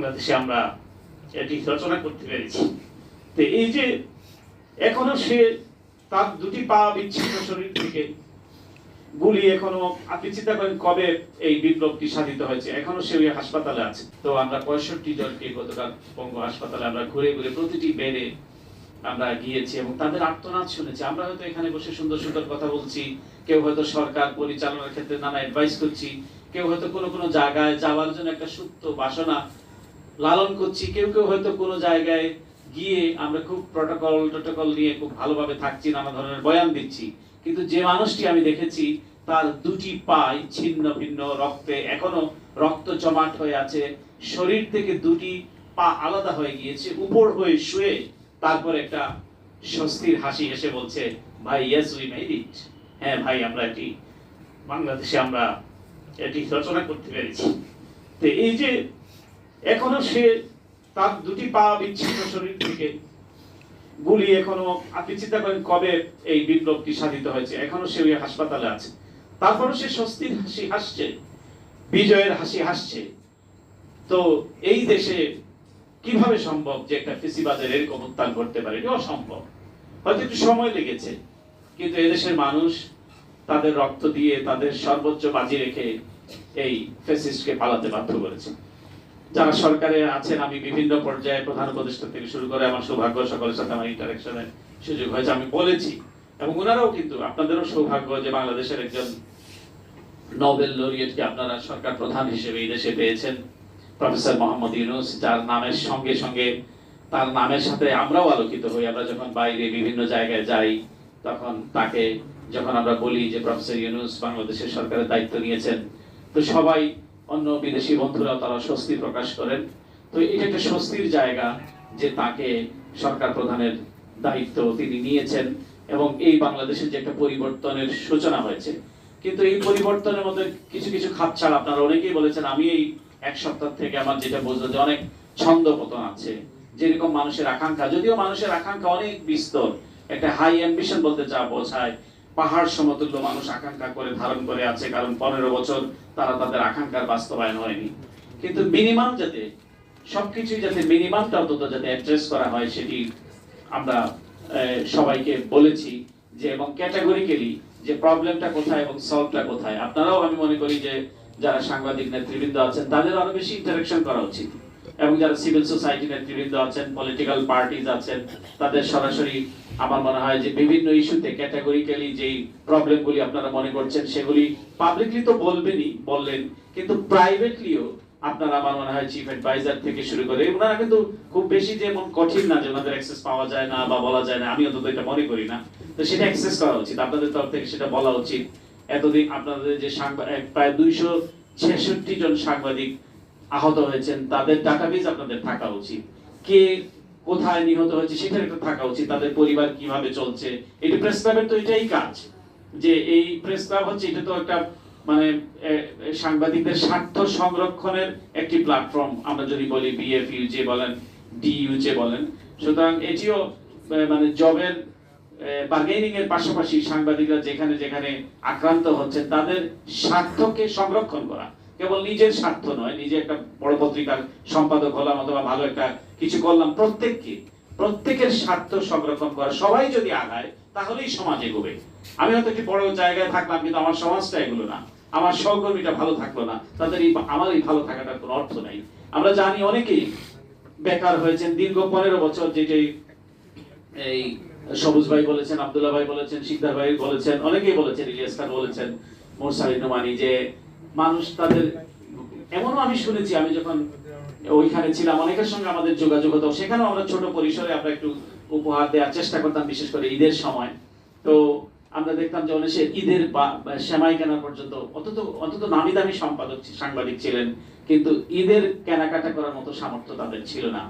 বাংলাদেশে আমরা এটি রচনা করতে পেরেছি। তো এই যে এখনও সে তার দুটি পা বিচ্ছিন্ন শরীর থেকে গুলি এখনও, আপনি চিন্তা করেন কবে এই বিপ্লবটি সাধিত হয়েছে? এখনও সে ওই হাসপাতালে আছে। তো আমরা পঁয়ষট্টি জনকে গতকাল বঙ্গ হাসপাতালে আমরা ঘুরে ঘুরে প্রতিটি বেডে আমরা গিয়েছি এবং তাদের আর্তনাদ শুনেছি। আমরা হয়তো এখানে বসে সুন্দর সুন্দর কথা বলছি, কেউ হয়তো সরকার পরিচালনার ক্ষেত্রে নানা অ্যাডভাইস করছি, কেউ হয়তো কোনো কোনো জায়গায় যাওয়ার জন্য একটা সুপ্ত বাসনা লালন করছি, কেউ কেউ হয়তো কোনো জায়গায় গিয়ে আমরা খুব প্রটোকল টোটোকল নিয়ে খুব ভালোভাবে থাকছি, নানা ধরনের বয়ান দিচ্ছি। কিন্তু যে মানুষটি আমি দেখেছি, তার দুটি পাই ছিন্ন ভিন্ন রক্তে, এখনও রক্ত জমাট হয়ে আছে। শরীর থেকে দুটি পা আলাদা হয়ে গিয়েছে, উপর হয়ে শুয়ে তারপর একটা স্বস্তির হাসি হেসে বলছে, ভাই ইয়েস উই মেড ইট হ্যাঁ ভাই, আমরা এটি বাংলাদেশে আমরা এটি রচনা করতে পেরেছি। তো এই যে এখনও সে তার দুটি পা বিচ্ছিন্ন শরীর থেকে গুলি এখনও, আপনি চিন্তা করেন কবে এই বিপ্লবটি সাধিত হয়েছে? এখনও সে ওই হাসপাতালে আছে। তারপরও সে স্বস্তির হাসি হাসছে, বিজয়ের হাসি হাসছে। তো এই দেশে কীভাবে সম্ভব যে একটা ফেসিবাদের এরকম উত্থান করতে পারে? এটা অসম্ভব। হয়তো একটু সময় লেগেছে, কিন্তু এদেশের মানুষ তাদের রক্ত দিয়ে তাদের সর্বোচ্চ বাজি রেখে এই ফেসিস্টকে পালাতে বাধ্য করেছে। যারা সরকারে আছেন, আমি বিভিন্ন পর্যায়ে প্রধান উপদেষ্টা থেকে শুরু করে আমার সৌভাগ্য সকলের সাথে আমার ইন্টারাকশনের সুযোগ হয়েছে, আমি বলেছি। এবং ওনারাও কিন্তু, আপনাদেরও সৌভাগ্য যে বাংলাদেশের একজন নোবেল লরিয়েটকে আপনারা সরকার প্রধান হিসেবে এই দেশে পেয়েছেন, প্রফেসর মোহাম্মদ ইউনুস, যার নামের সঙ্গে সঙ্গে তার নামের সাথে আমরাও আলোকিত হই। আমরা যখন বাইরে বিভিন্ন জায়গায় যাই, তখন তাকে যখন আমরা বলি যে প্রফেসর ইউনুস বাংলাদেশের সরকারের দায়িত্ব নিয়েছেন, তো সবাই অন্য বিদেশি বন্ধুরাও তারা স্বস্তি প্রকাশ করেন। তো এটা একটা স্বস্তির জায়গা যে তাকে সরকার প্রধানের দায়িত্ব তিনি নিয়েছেন এবং এই বাংলাদেশের যে একটা পরিবর্তনের সূচনা হয়েছে। কিন্তু এই পরিবর্তনের মধ্যে কিছু কিছু খাপছাড় আপনারা অনেকেই বলেছেন, আমি এই এক সপ্তাহ থেকে আমার যেটা বুঝলো যে অনেক ছন্দ পতন আছে। যেরকম মানুষের আকাঙ্ক্ষা, যদিও মানুষের আকাঙ্ক্ষা অনেক বিস্তর। একটা হাই অ্যাম্বিশন বলতে যা বোঝায় পাহাড় সমতুল্য মানুষ আকাঙ্ক্ষা করে ধারণ করে আছে, কারণ পনেরো বছর তারা তাদের আকাঙ্ক্ষার বাস্তবায়ন হয়নি। কিন্তু মিনিমাম যাতে সবকিছুই যাতে মিনিমামটা অন্তত যাতে অ্যাড্রেস করা হয়, সেটি আমরা সবাইকে বলেছি যে, এবং ক্যাটাগরিক্যালি যে প্রবলেমটা কোথায় এবং সলভটা কোথায়। আপনারাও আমি মনে করি যে, যারা সাংবাদিক নেতৃবৃন্দ আছেন, তাদের আরও বেশি ইন্টারাকশন করা উচিত। এবং যারা সিভিল সোসাইটি নেতৃবৃন্দ আছেন পলিটিক্যাল পার্টিজ আছেন, তাদের সরাসরি আমার মনে হয় যে বিভিন্ন ইস্যুতে ক্যাটাগরিক্যালি যেই প্রবলেমগুলি আপনারা মনে করছেন, সেগুলি পাবলিকলি তো বলবেনই, বললেন, কিন্তু প্রাইভেটলিও আপনারা আমার মনে হয় চিফ অ্যাডভাইজার থেকে শুরু করে, ওনারা কিন্তু খুব বেশি যে এমন কঠিন না যে ওনাদের অ্যাক্সেস পাওয়া যায় না বা বলা যায় না, আমি অন্তত এটা মনে করি না। তো সেটা অ্যাক্সেস করা উচিত, আপনাদের তরফ থেকে সেটা বলা উচিত। এতদিন আপনাদের যে সাংবাদিক প্রায় দুইশো ছেষট্টি জন সাংবাদিক আহত হয়েছেন, তাদের ডাটাবেজ আপনাদের থাকা উচিত। কে কোথায় নিহত হয়েছে সেটার একটা থাকা উচিত, তাদের পরিবার কীভাবে চলছে। এটি প্রেস ক্লাবের তো এটাই কাজ, যে এই প্রেস ক্লাব হচ্ছে, এটা তো একটা মানে সাংবাদিকদের স্বার্থ সংরক্ষণের একটি প্ল্যাটফর্ম আমরা যদি বলি বিএফইউ যে বলেন ডিইউ যে বলেন। সুতরাং এটিও মানে জবের বার্গেনিং এর পাশাপাশি সাংবাদিকরা যেখানে যেখানে আক্রান্ত হচ্ছে তাদের স্বার্থকে সংরক্ষণ করা। কেবল নিজের স্বার্থ নয়, নিজে একটা বড় পত্রিকার সম্পাদক হলাম অথবা ভালো একটা কিছু করলাম, প্রত্যেককে, প্রত্যেকের স্বার্থ সংরক্ষণ করা সবাই যদি আগায়, তাহলেই সমাজ এগোবে। আমি হয়তো একটি বড় জায়গায় থাকলাম, কিন্তু আমার সমাজটা এগুলো না। আমার সহকর্মীটা ভালো থাকল না, তাদের এই আমার এই ভালো থাকাটার কোনো অর্থ নাই। আমরা জানি অনেকেই বেকার হয়েছেন, দীর্ঘ পনেরো বছর যেটি এই সবুজ ভাই বলেছেন, আবদুল্লাহ ভাই বলেছেন, শিকদার ভাই বলেছেন, অনেকেই বলেছেন, ইলিয়াস খান বলেছেন, মোরসালিন নোমানি যে মানুষ তাদের, এমনও আমি শুনেছি, আমি যখন ওইখানে ছিলাম, অনেকের সঙ্গে আমাদের যোগাযোগ হতো। সেখানেও আমরা ছোট পরিসরে আমরা একটু উপহার দেওয়ার চেষ্টা করতাম, বিশেষ করে ঈদের সময়। তো আমরা দেখতাম যে অনেকে ঈদের সেমাই কেনা পর্যন্ত, অন্তত অন্তত নামি দামি সম্পাদক সাংবাদিক ছিলেন, কিন্তু ঈদের কেনাকাটা করার মতো সামর্থ্য তাদের ছিল না।